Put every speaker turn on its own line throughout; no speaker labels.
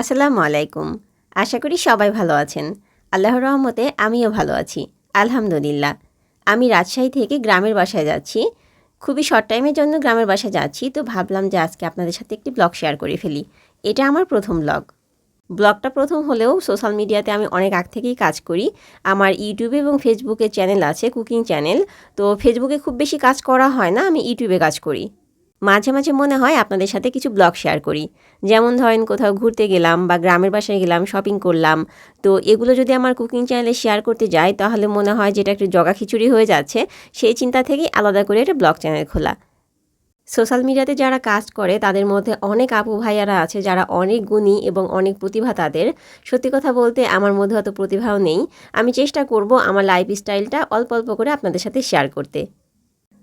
আসসালামু আলাইকুম। আশা করি সবাই ভালো আছেন। আল্লাহর রহমতে আমিও ভালো আছি। আলহামদুলিল্লাহ। আমি রাজশাহী থেকে গ্রামের বাসায় যাচ্ছি। খুবই শর্ট টাইমের জন্য গ্রামের বাসায় যাচ্ছি, তো ভাবলাম যে আজকে আপনাদের সাথে একটি ব্লগ শেয়ার করে ফেলি। এটা আমার প্রথম ব্লগ ব্লগটা প্রথম হলেও সোশ্যাল মিডিয়াতে আমি অনেক আগ থেকেই কাজ করি। আমার ইউটিউবে এবং ফেসবুকে চ্যানেল আছে কুকিং চ্যানেল তো ফেসবুকে খুব বেশি কাজ করা হয় না, আমি ইউটিউবে কাজ করি। মাঝে মাঝে মনে হয় আপনাদের সাথে কিছু ব্লগ শেয়ার করি। যেমন ধরেন কোথাও ঘুরতে গেলাম বা গ্রামের বাসায় গেলাম শপিং করলাম। তো এগুলো যদি আমার কুকিং চ্যানেলে শেয়ার করতে যাই, তাহলে মনে হয় যেটা একটু জগা খিচুড়ি হয়ে যাচ্ছে, সেই চিন্তা থেকেই আলাদা করে একটা ব্লগ চ্যানেল খোলা। সোশ্যাল মিডিয়াতে যারা কাজ করে, তাদের মধ্যে অনেক আপু ভাইয়ারা আছে যারা অনেক গুণী এবং অনেক প্রতিভা তাদের। সত্যি কথা বলতে আমার মধ্যে অত প্রতিভাও নেই। আমি চেষ্টা করব আমার লাইফ স্টাইলটা অল্প অল্প করে আপনাদের সাথে শেয়ার করতে।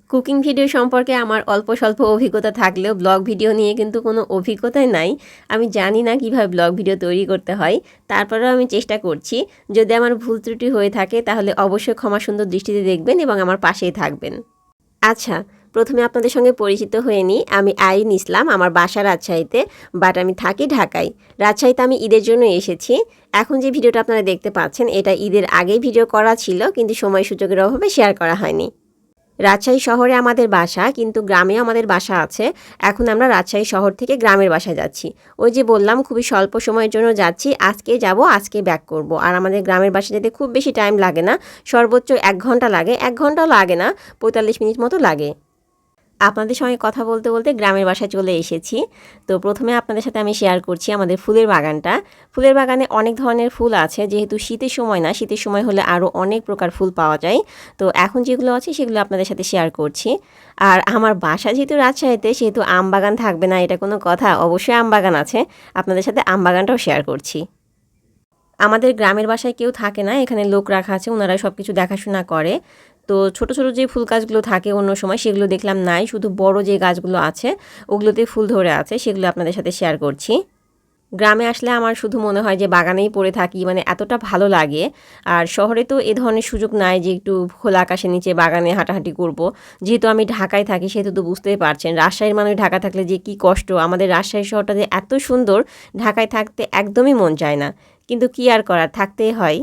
কুকিং ভিডিও সম্পর্কে আমার অল্প স্বল্প অভিজ্ঞতা থাকলেও ব্লগ ভিডিও নিয়ে কিন্তু কোনো অভিজ্ঞতাই নাই। আমি জানি না কীভাবে ব্লগ ভিডিও তৈরি করতে হয়, তারপরেও আমি চেষ্টা করছি। যদি আমার ভুল ত্রুটি হয়ে থাকে তাহলে অবশ্যই ক্ষমা সুন্দর দৃষ্টিতে দেখবেন এবং আমার পাশেই থাকবেন। আচ্ছা প্রথমে আপনাদের সঙ্গে পরিচিত হয়ে নিই। আমি আইন ইসলাম, আমার বাসা রাজশাহীতে, বাট আমি থাকি ঢাকায়। রাজশাহীতে আমি ঈদের জন্য এসেছি। এখন যে ভিডিওটা আপনারা দেখতে পাচ্ছেন, এটা ঈদের আগেই ভিডিও করা ছিল, কিন্তু সময় সুযোগের অভাবে শেয়ার করা হয়নি। রাজশাহী শহরে আমাদের বাসা, কিন্তু গ্রামে আমাদের বাসা আছে। এখন আমরা রাজশাহী শহর থেকে গ্রামের বাসায় যাচ্ছি। ওই যে বললাম, খুবই স্বল্প সময়ের জন্য যাচ্ছি। আজকে যাব, আজকে ব্যাক করব। আর আমাদের গ্রামের বাসা যেতে খুব বেশি টাইম লাগে না। সর্বোচ্চ এক ঘণ্টা লাগে। এক ঘন্টাও লাগে না, পঁয়তাল্লিশ মিনিট মতো লাগে। আপনাদের সঙ্গে কথা বলতে বলতে গ্রামের বাসায় চলে এসেছি। তো প্রথমে আপনাদের সাথে আমি শেয়ার করছি আমাদের ফুলের বাগানটা। ফুলের বাগানে অনেক ধরনের ফুল আছে, যেহেতু শীতের সময় না, শীতের সময় হলে আরও অনেক প্রকার ফুল পাওয়া যায়। তো এখন যেগুলো আছে সেগুলো আপনাদের সাথে শেয়ার করছি। আর আমার বাসা যেহেতু রাজশাহীতে, সেহেতু আম বাগান থাকবে না, এটা কোনো কথা। অবশ্যই আম বাগান আছে। আপনাদের সাথে আম বাগানটাও শেয়ার করছি। আমাদের গ্রামের বাসায় কেউ থাকে না, এখানে লোক রাখা আছে, ওনারা সব কিছু দেখাশোনা করে। তো ছোট ছোট যে ফুল গাছগুলো থাকে অন্য সময় সেগুলো দেখলাম নাই, শুধু বড় যে গাছগুলো আছে ওগুলোতে ফুল ধরে আছে, সেগুলো আপনাদের সাথে শেয়ার করছি। গ্রামে আসলে আমার শুধু মনে হয় যে বাগানেই পড়ে থাকি মানে এতটা ভালো লাগে। আর শহরে তো এ ধরনের সুযোগ নাই যে একটু খোলা আকাশের নিচে বাগানে হাঁটাহাঁটি করব। যেহেতু আমি ঢাকায় থাকি, সেহেতু তো বুঝতেই পারছেন, রাজশাহীর মানুষ ঢাকা থাকলে যে কি কষ্ট, আমাদের রাজশাহী শহরটা যে এত সুন্দর, ঢাকায় থাকতে একদমই মন চায় না। কিন্তু কি আর করার, থাকতেই হয়।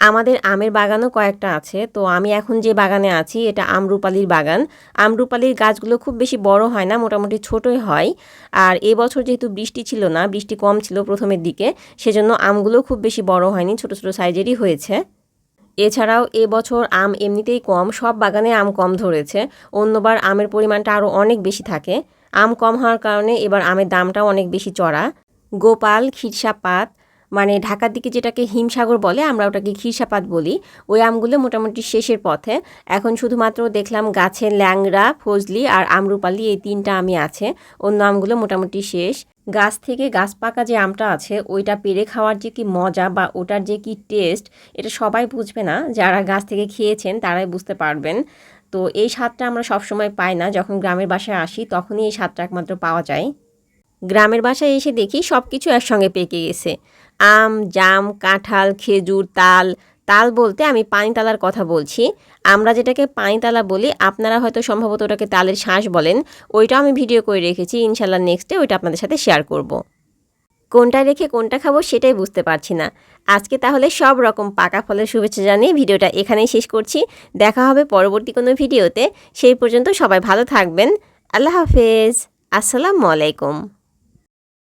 আমাদের আমের বাগানও কয়েকটা আছে। তো আমি এখন যে বাগানে আছি, এটা আমরুপালির বাগান। আমরুপালির গাছগুলো খুব বেশি বড় হয় না, মোটামুটি ছোটই হয়। আর এবছর যেহেতু বৃষ্টি ছিল না, বৃষ্টি কম ছিল প্রথমের দিকে, সেজন্য আমগুলো খুব বেশি বড় হয়নি, ছোট ছোট সাইজেরই হয়েছে। এছাড়াও এবছর আম এমনিতেই কম, সব বাগানে আম কম ধরেছে। অন্যবার আমের পরিমাণটা আরও অনেক বেশি থাকে। আম কম হওয়ার কারণে এবার আমের দামটাও অনেক বেশি চড়া। গোপাল, খিরসা পাত মানে ঢাকার দিকে যেটাকে হিমসাগর বলে, আমরা ওটাকে খিরসাপাত বলি, ওই আমগুলো মোটামুটি শেষের পথে। এখন শুধুমাত্র দেখলাম গাছের ল্যাংড়া, ফজলি আর আমরুপালি এই তিনটা আমি আছে, অন্য আমগুলো মোটামুটি শেষ। গাছ থেকে গাছ পাকা যে আমটা আছে, ওইটা পেরে খাওয়ার যে কি মজা বা ওটার যে কি টেস্ট, এটা সবাই বুঝবে না। যারা গাছ থেকে খেয়েছেন, তারাই বুঝতে পারবেন। তো এই স্বাদটা আমরা সবসময় পাই না। যখন গ্রামের বাসায় আসি, তখনই এই স্বাদটা একমাত্র পাওয়া যায়। গ্রামের বাসায় এসে দেখি সব কিছু একসঙ্গে পেকে গেছে। আম, জাম, কাঁঠাল, খেজুর, তাল। তাল বলতে আমি পানিতালার কথা বলছি। আমরা যেটাকে পানিতালা বলি, আপনারা হয়তো সম্ভবত ওটাকে তালের শ্বাস বলেন। ওইটা আমি ভিডিও করে রেখেছি, ইনশাল্লাহ নেক্সটে ওইটা আপনাদের সাথে শেয়ার করব। কোনটা রেখে কোনটা খাব সেটাই বুঝতে পারছি না। আজকে তাহলে সব রকম পাকা ফলের শুভেচ্ছা জানিয়ে ভিডিওটা এখানেই শেষ করছি। দেখা হবে পরবর্তী কোনো ভিডিওতে। সেই পর্যন্ত সবাই ভালো থাকবেন। আল্লাহ হাফেজ। আসসালামু আলাইকুম।